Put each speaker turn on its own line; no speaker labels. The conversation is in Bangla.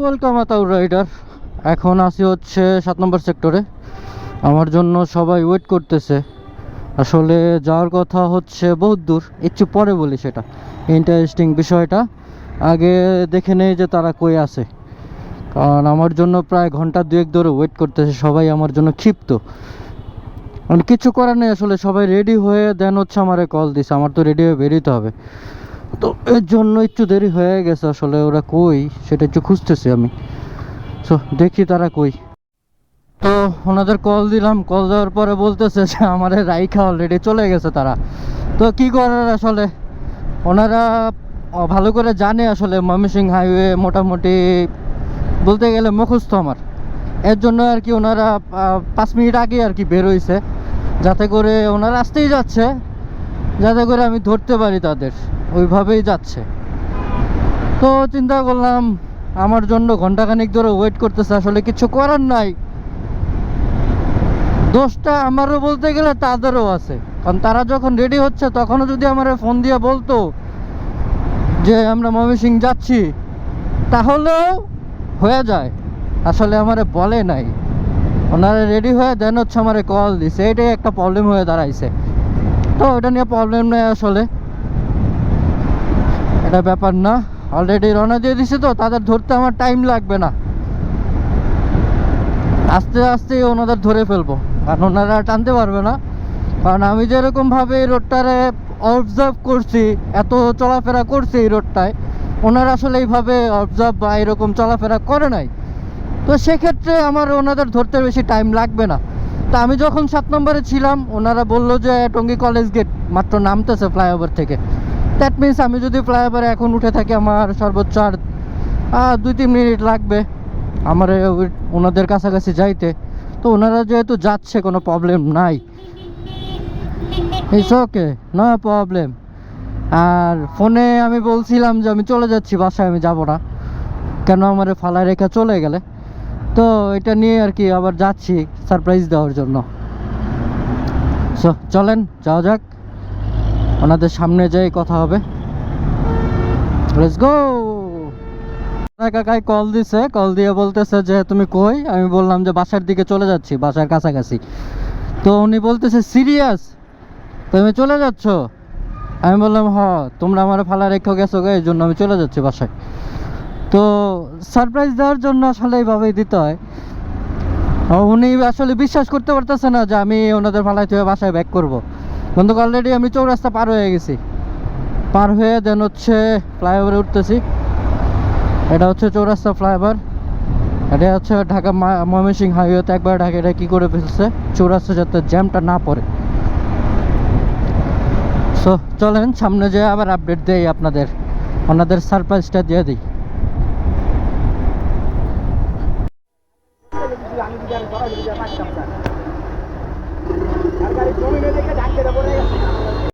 ওয়েলকাম আতাউর রাইডার এখন আসি হচ্ছে সাত নম্বর সেক্টরে আমার জন্য সবাই ওয়েট করতেছে। আসলে যাওয়ার কথা হচ্ছে বহুত দূর। একটু পরে বলি সেটা। ইন্টারেস্টিং বিষয়টা। আগে দেখে নেই যে তারা কই আছে। কারণ আমার জন্য প্রায় ঘণ্টা দুয়েক ধরে ওয়েট করতেছে, সবাই আমার জন্য ক্ষিপ্ত। মানে কিছু করার নেই আসলে, সবাই রেডি হয়ে দেন হচ্ছে আমারে কল দিছে, আমার তো রেডি হয়ে বেরোতে হবে। তো এর জন্য একটু দেরি হয়ে গেছে আসলে ওরা কই, সেটা একটু খুঁজতেছি আমি। সো দেখি তারা কই। তো ওনাদের কল দিলাম কল দেওয়ার পরে বলতেছে যে আমাদের রাইখা অলরেডি চলে গেছে তারা। তো কি করার আসলে? ওনারা ভালো করে জানে আসলে ময়মনসিং হাইওয়ে মোটামুটি বলতে গেলে মুখস্থ আমার। এর জন্য আর কি ওনারা পাঁচ মিনিট আগে আর কি বেরোইছে যাতে করে ওনারা আসতেই যাচ্ছে, যাতে করে আমি ধরতে পারি তাদের, ওইভাবেই যাচ্ছে। তো চিন্তা করলাম, আমার জন্য ঘন্টাখানিক ধরে ওয়েট করতেছে, আসলে কিছু করার নাই। দোষটা আমারও বলতে গেলে তাদেরও আছে, কারণ তারা যখন রেডি হচ্ছে, তখনও যদি আমার ফোন দিয়ে বলতো যে আমরা ময়মনসিং যাচ্ছি, তাহলেও হয়ে যায়। আসলে আমারে বলে নাই। ওনারা রেডি হয়ে দেন হচ্ছে আমারে কল দিছে। এটাই একটা প্রবলেম হয়ে দাঁড়াইছে। তো ওটা নিয়ে প্রবলেম নেই আসলে। এটা ব্যাপার না। অলরেডি রওনা দিয়ে দিছে তো, তাদের ধরতে আমার টাইম লাগবে না। আস্তে আস্তে ওনাদের ধরে ফেলব। কারণ ওনারা টানতে পারবে না। কারণ আমি যেরকমভাবে রোডটারে অবজার্ভ করছি, এত চলাফেরা করছি এই রোডটায়। ওনারা আসলে এইভাবে অবজার্ভ বা এরকম চলাফেরা করে নাই। তো সেক্ষেত্রে আমার ওনাদের ধরতে বেশি টাইম লাগবে না। তা আমি যখন সাত নম্বরে ছিলাম, ওনারা বলল যে, টঙ্গী কলেজ গেট মাত্র নামতেছে ফ্লাইওভার থেকে। দ্যাট মিন্স আমি যদি ফ্লাইওভারে এখন উঠে থাকি, আমার সর্বোচ্চ আর দুই তিন মিনিট লাগবে আমার ওনাদের কাছাকাছি যাইতে। তো ওনারা যেহেতু যাচ্ছে, কোনো প্রবলেম নাই। ইটস ওকে নো প্রবলেম আর ফোনে আমি বলছিলাম যে আমি চলে যাচ্ছি, বাসায় আমি যাব না। কেন আমার ফালায় রেখা চলে গেলে? তো এটা নিয়ে আর কি আবার যাচ্ছি সারপ্রাইজ দেওয়ার জন্য। সো চলেন, যাওয়া যাক। ওনাদের সামনে যাই কথা হবে। কাকাই কল দিছে কল দিয়ে বলতেছে যে, তুমি কই? আমি বললাম যে, বাসার দিকে চলে যাচ্ছি, বাসার কাছাকাছি। তো উনি বলতেছে সিরিয়াস তুমি চলে যাচ্ছ? আমি বললাম, হ, তোমরা আমার ফালা রেখে গেছো এই জন্য আমি চলে যাচ্ছি বাসায়। তো সারপ্রাইজ দেওয়ার জন্য আসলে এইভাবেই দিতে হয়। উনি আসলে বিশ্বাস করতে পারতেছে না যে আমি ওনাদের ফালাই থেকে বাসায় ব্যাক করব। কিন্তু অলরেডি আমি চৌরাস্তা পার হয়ে গেছি। পার হয়ে দেন হচ্ছে ফ্লাইওভারে উঠতেছি। এটা হচ্ছে চৌরাস্তা ফ্লাইওভার এটা হচ্ছে ঢাকা ময়মনসিংহ হাইওয়েতে একবার ঢাকা এটা কী করে ফেলছে? চৌরাস্তা যাতে জ্যামটা না পড়ে। সো চলেন, সামনে যেয়ে আবার আপডেট দেই আপনাদের। ওনাদের সারপ্রাইজটা দিয়ে দিই।
আর গাড়ি জমি দেখে ঢাকতে দেবো